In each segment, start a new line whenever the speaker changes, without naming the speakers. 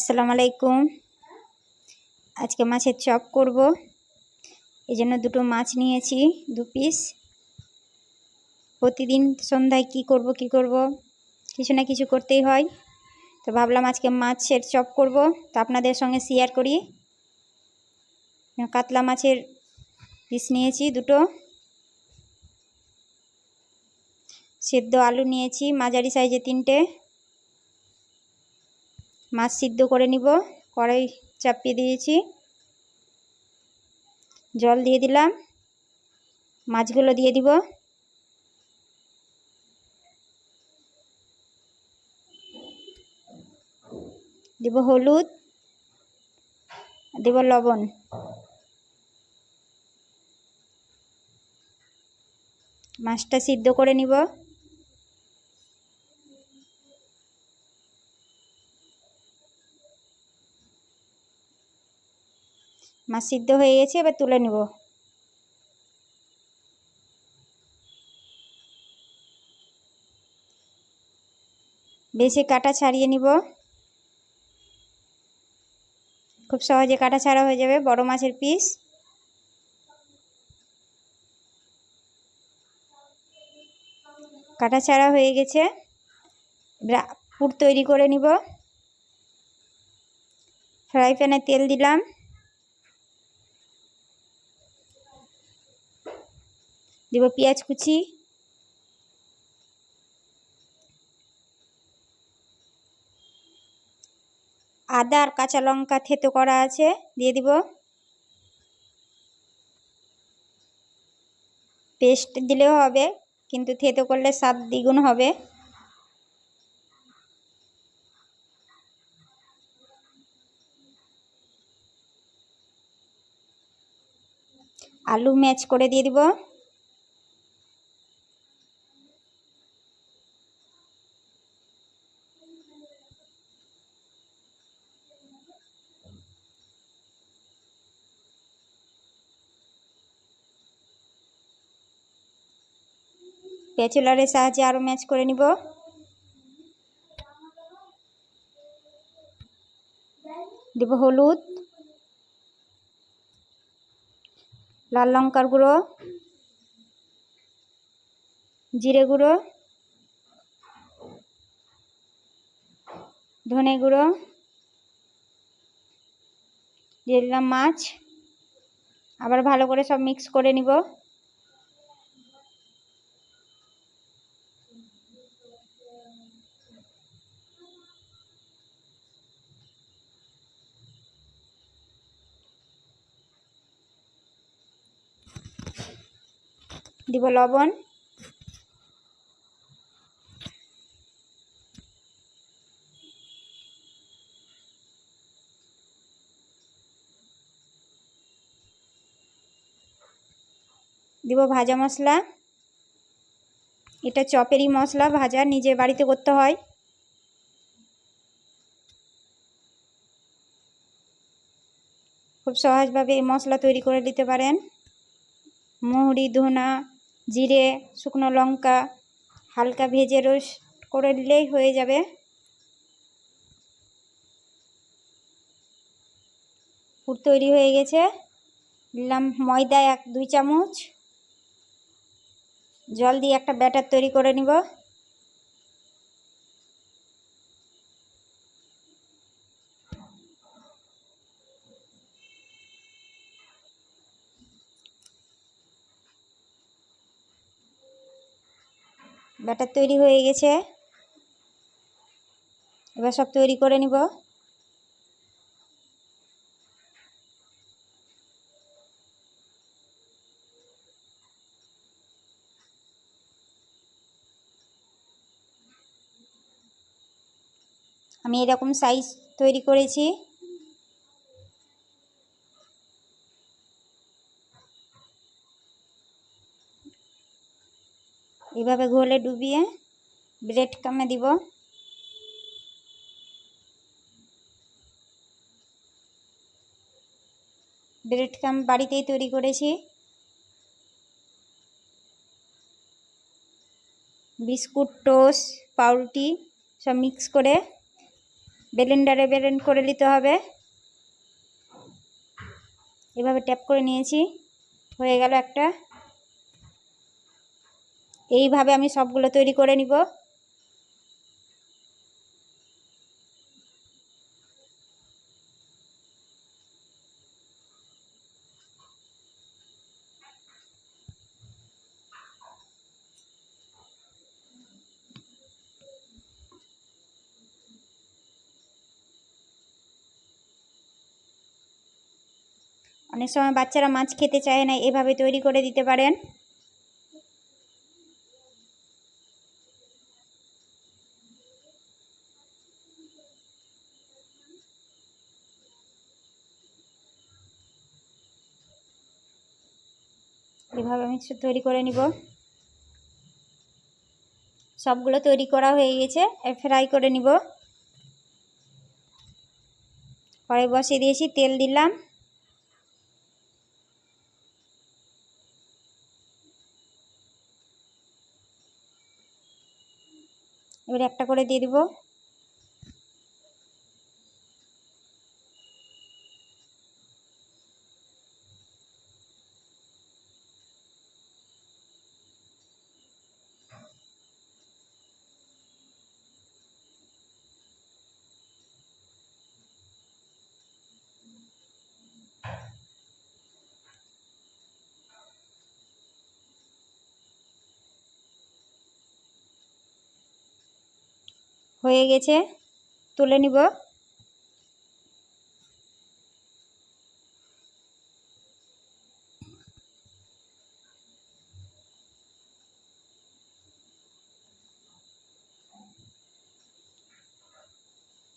আসসালামু আলাইকুম। আজকে মাছের চপ করব। এই জন্য দুটো মাছ নিয়েছি, দু পিস। প্রতিদিন সন্ধ্যায় কি করব কি করব? কিছু না কিছু করতেই হয়। তো ভাবলাম আজকে মাছের চপ করব। তো আপনাদের সঙ্গে শেয়ার করি। কাতলা মাছের পিস নিয়েছি, দুটো। সেদ্ধ আলু নিয়েছি, মাঝারি সাইজে তিনটে। মাছ সিদ্ধ করে নিব। কড়াই চাপিয়ে দিয়েছি। জল দিয়ে দিলাম। মাছগুলো দিয়ে দিব। দিব হলুদ। দিব লবণ। মাছটা সিদ্ধ করে নিব। মাছ সিদ্ধ হয়ে গেছে, এবার তুলে নেব। বেশি কাটা ছাড়িয়ে নিব। খুব সহজে কাটা ছাড়া হয়ে যাবে, বড় মাছের পিস। কাটা ছাড়া হয়ে গেছে পুর তৈরি করে নিব। ফ্রাই প্যানে তেল দিলাম। দেব পেঁয়াজ কুচি। আদা আর কাঁচা লঙ্কা থেতো করা আছে, দিয়ে দিব। পেস্ট দিলেও হবে, কিন্তু থেতো করলে স্বাদ দ্বিগুণ হবে। আলু ম্যাচ করে দিয়ে দিব। প্যাচুলারের সাহায্যে আরও ম্যাচ করে নিব। দেব হলুদ, লাল লঙ্কার গুঁড়ো, জিরে গুঁড়ো, ধনে গুঁড়ো, দিয়ে দিলাম মাছ। আবার ভালো করে সব মিক্স করে নিব। দিব লবণ। দিব ভাজা মশলা। এটা চপেরই মশলা ভাজা নিজে বাড়িতে করতে হয়। খুব সহজভাবে এই মশলা তৈরি করে নিতে পারেন। মৌরি ধনা জিরে, শুকনো লঙ্কা, হালকা ভেজে রোস্ট করে নিলেই হয়ে যাবে। পুর তৈরি হয়ে গেছে। দিলাম ময়দা এক, দুই চামচ। জল দিয়ে একটা ব্যাটার তৈরি করে নিব। ব্যাটার তৈরি হয়ে গেছে। এবার সব তৈরি করে নিব। আমি এরকম সাইজ তৈরি করেছি। এভাবে ঘোলে ডুবিয়ে ব্রেড কামে দিব। ব্রেড কাম বাড়িতেই তৈরি করেছি। বিস্কুট, টোস্ট, পাউরুটি সব মিক্স করে ব্লেন্ডারে ব্লেন্ড করে নিতে হবে। এভাবে ট্যাপ করে নিয়েছি। হয়ে গেল একটা এইভাবে আমি সবগুলো তৈরি করে নিব। অনেক সময় বাচ্চারা মাছ খেতে চায় না, এভাবে তৈরি করে দিতে পারেন। এভাবে আমি তৈরি করে নিব। সবগুলো তৈরি করা হয়ে গেছে ফ্রাই করে নিব। কড়াই বসিয়ে দিয়েছি, তেল দিলাম। এবার একটা করে দিয়ে দিব। হয়ে গেছে। তুলে নিব।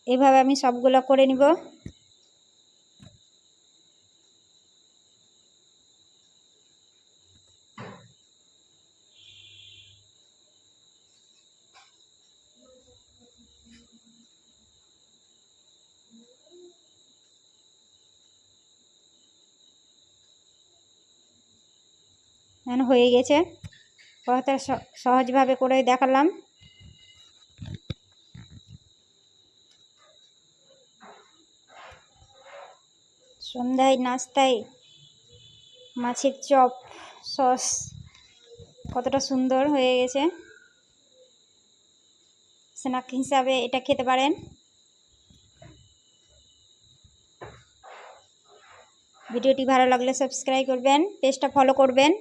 এভাবে আমি সবগুলো করে নিব। এখন হয়ে গেছে। কত সহজভাবে করে দেখালাম। সন্ধ্যায় নাস্তায় মাছের চপ, সস, কতটা সুন্দর হয়ে গেছে। স্ন্যাক হিসাবে এটা খেতে পারেন। ভিডিওটি ভালো লাগলে সাবস্ক্রাইব করবেন, পেজটা ফলো করবেন।